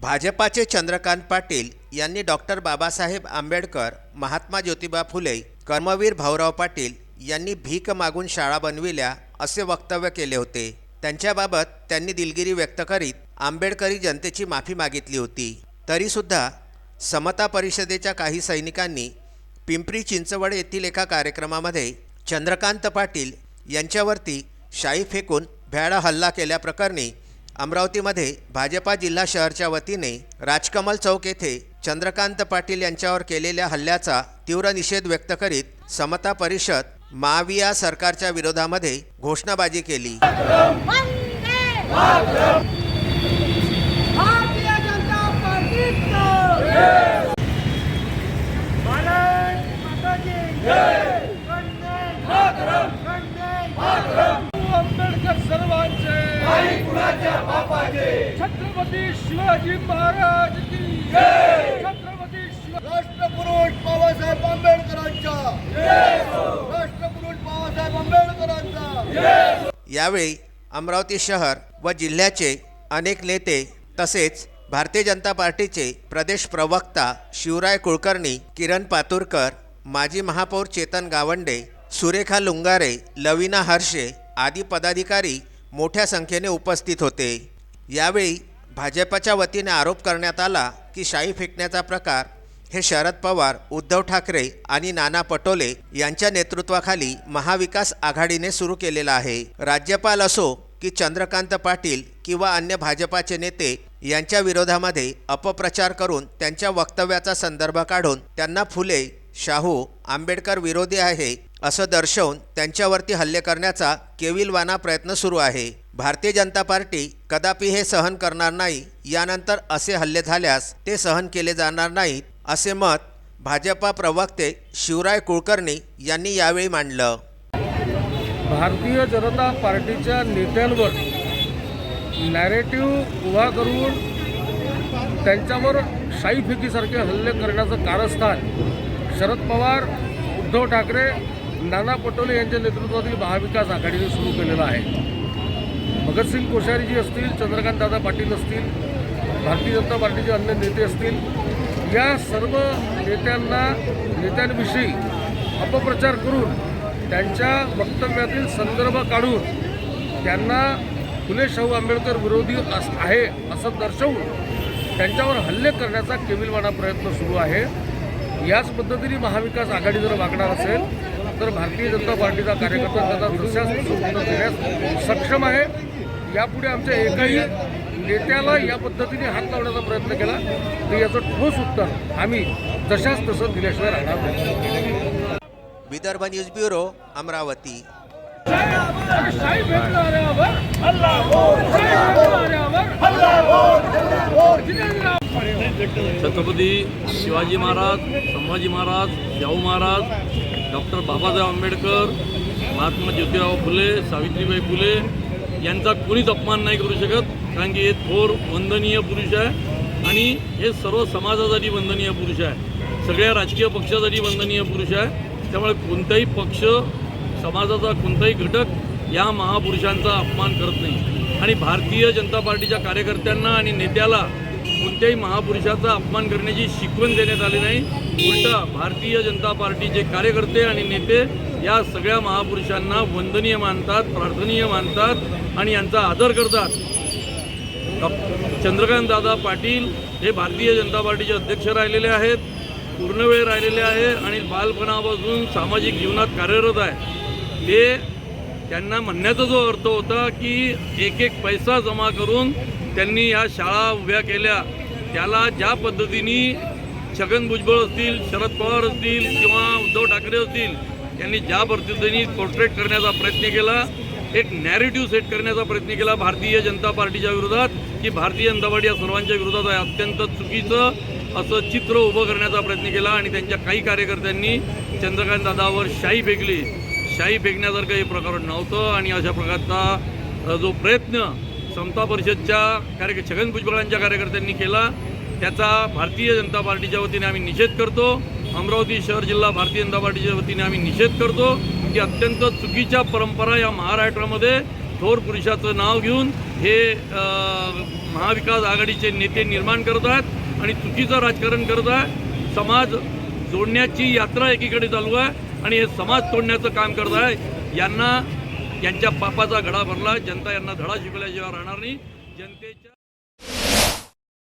भाजपाचे चंद्रकांत पाटील यांनी डॉक्टर बाबासाहेब आंबेडकर महात्मा ज्योतिबा फुले कर्मवीर भाऊराव पाटील यांनी भीक मागून शाळा बनविल्या असे वक्तव्य केले होते. त्यांच्याबाबत त्यांनी दिलगिरी व्यक्त करीत आंबेडकरी जनतेची माफी मागितली होती. तरीसुद्धा समता परिषदेच्या काही सैनिकांनी पिंपरी चिंचवड येथील एका कार्यक्रमामध्ये चंद्रकांत पाटील यांच्यावरती शाई फेकून भ्याडा हल्ला केल्याप्रकरणी अमरावतीमध्ये भाजपा जिल्हा शहरच्या वतीने राजकमल चौक येथे चंद्रकांत पाटील यांच्यावर केलेल्या हल्ल्याचा तीव्र निषेध व्यक्त करीत समता परिषद माविया सरकारच्या विरोधामध्ये घोषणाबाजी केली. भारतीय जनता भारत माता की वंदे वंदे आंबेडकर सर्वांचे छत्रपती शिवाजी महाराज की छत्रपती शिवाजी राष्ट्रपुरुष बाबासाहेब आंबेडकरांच्या राष्ट्रपुरुष बाबासाहेब आंबेडकरांचा. यावेळी अमरावती शहर व जिल्ह्याचे अनेक नेते तसेच भारतीय जनता पार्टीचे प्रदेश प्रवक्ता शिवराय कुलकर्णी किरण पातुरकर माजी महापौर चेतन गावंडे सुरेखा लुंगारे लविना हर्षे आदी पदाधिकारी मोठ्या संख्येने उपस्थित होते. यावेळी भाजपच्या वतीने आरोप करण्यात आला की शाई फेकण्याचा प्रकार हे शरद पवार उद्धव ठाकरे आणि नाना पटोले यांच्या नेतृत्वाखाली महाविकास आघाडीने सुरू केलेला आहे. राज्यपाल असो की चंद्रकांत पाटील किंवा अन्य भाजपाचे नेते यांच्या विरोधामध्ये अपप्रचार करून त्यांच्या वक्तव्याचा संदर्भ काढून त्यांना फुले शाहू आंबेडकर विरोधी आहे असं दर्शवून त्यांच्यावरती हल्ले करण्याचा केविलवाना प्रयत्न सुरू आहे. भारतीय जनता पार्टी कदापि हे सहन करणार नाही यानंतर असे हल्ले झाल्यास ते सहन केले जाणार नाहीत असे मत भाजपा प्रवक्ते शिवराय कुलकर्णी यांनी यावेळी मांडलं. भारतीय जनता पार्टीच्या नेत्यांवर नॅरेटिव्ह उभा करून त्यांच्यावर शाई फेकीसारखे हल्ले करण्याचं कारस्थान शरद पवार उद्धव ठाकरे नाना पटोले यांच्या नेतृत्वातील महाविकास आघाडीने सुरू केलेलं आहे. भगतसिंग कोश्यारीजी असतील चंद्रकांतदादा पाटील असतील भारतीय जनता पार्टीचे अन्य नेते असतील या सर्व नेत्यांना नेत्यांविषयी अपप्रचार करून त्यांच्या वक्तव्यातील संदर्भ काढून त्यांना फुले शाहू आंबेडकर विरोधी अस आहे असं दर्शवून त्यांच्यावर हल्ले करण्याचा केविलवाणा प्रयत्न सुरू आहे. याच पद्धतीने महाविकास आघाडी जर वागणार असेल तर भारतीय जनता पार्टीचा कार्यकर्ता त्यांना जशाच तसं उत्तर देण्यास सक्षम आहे. यापुढे आमच्या एकाही नेत्याला या पद्धतीने हात लावण्याचा प्रयत्न केला तर याचं ठोस उत्तर आम्ही जशाच तसं दिल्याशिवाय राहणार नाही. Vidarbha news bureau Amravati. हल्ला छत्रपती शिवाजी महाराज संभाजी महाराज शाहू महाराज डॉक्टर बाबासाहेब आंबेडकर महात्मा ज्योतिराव फुले सावित्रीबाई फुले यांचा कोणीच अपमान नाही करू शकत कारण की हे थोर वंदनीय पुरुष आहे आणि हे सर्व समाजासाठी वंदनीय पुरुष आहे. सगळ्या राजकीय पक्षासाठी वंदनीय पुरुष आहे. त्यामुळे कोणताही पक्ष समाजाचा कोणताही घटक या महापुरुषांचा अपमान करत नाही. आणि भारतीय जनता पार्टीच्या कार्यकर्त्यांना आणि नेत्याला कोणत्याही महापुरुषाचा अपमान करण्याची शिकवण देण्यात आली नाही. उलटा भारतीय जनता पार्टीचे कार्यकर्ते आणि नेते या सगळ्या महापुरुषांना वंदनीय मानतात प्रार्थनीय मानतात आणि यांचा आदर करतात. चंद्रकांतदादा चंद्रकांत दादा पाटील हे भारतीय जनता पार्टीचे अध्यक्ष राहिलेले आहेत पूर्ण वेळ राहिलेले आहे आणि बालपणापासून सामाजिक जीवनात कार्यरत आहे. ते त्यांना म्हणण्याचा जो अर्थ होता की एक एक पैसा जमा करून त्यांनी या शाळा उभ्या केल्या. त्याला ज्या पद्धतीने छगन भुजबळ असतील शरद पवार असतील किंवा उद्धव ठाकरे असतील यांनी ज्या पद्धतीने पोर्ट्रेट करण्याचा प्रयत्न केला एक नॅरेटिव्ह सेट करण्याचा प्रयत्न केला भारतीय जनता पार्टीच्या विरोधात की भारतीय जनता पार्टी या सर्वांच्या विरोधात आहे. अत्यंत चुकीचं असं चित्र उभं करण्याचा प्रयत्न केला आणि त्यांच्या काही कार्यकर्त्यांनी चंद्रकांत दादावर शाई फेकली. शाई फेकण्यासारखं हे प्रकरण नव्हतं आणि अशा प्रकारचा जो प्रयत्न समता परिषदच्या कार्य छगन भुजबळांच्या कार्यकर्त्यांनी केला. त्याचा भारतीय जनता पार्टीच्या वतीने आम्ही निषेध करतो. अमरावती शहर जिल्हा भारतीय जनता पार्टीच्या वतीने आम्ही निषेध करतो की अत्यंत चुकीच्या परंपरा या महाराष्ट्रामध्ये थोर पुरुषाचं नाव घेऊन हे महाविकास आघाडीचे नेते निर्माण करत आहेत आणि चुकीचं राजकारण करत आहे समाज जोडण्याची यात्रा एकीकडे चालू आहे आणि हे समाज तोडण्याचं काम करत आहे. यांना यांच्या पापाचा घडा भरला. जनता यांना धडा शिकवल्याशिवाय राहणार नाही. जनतेच्या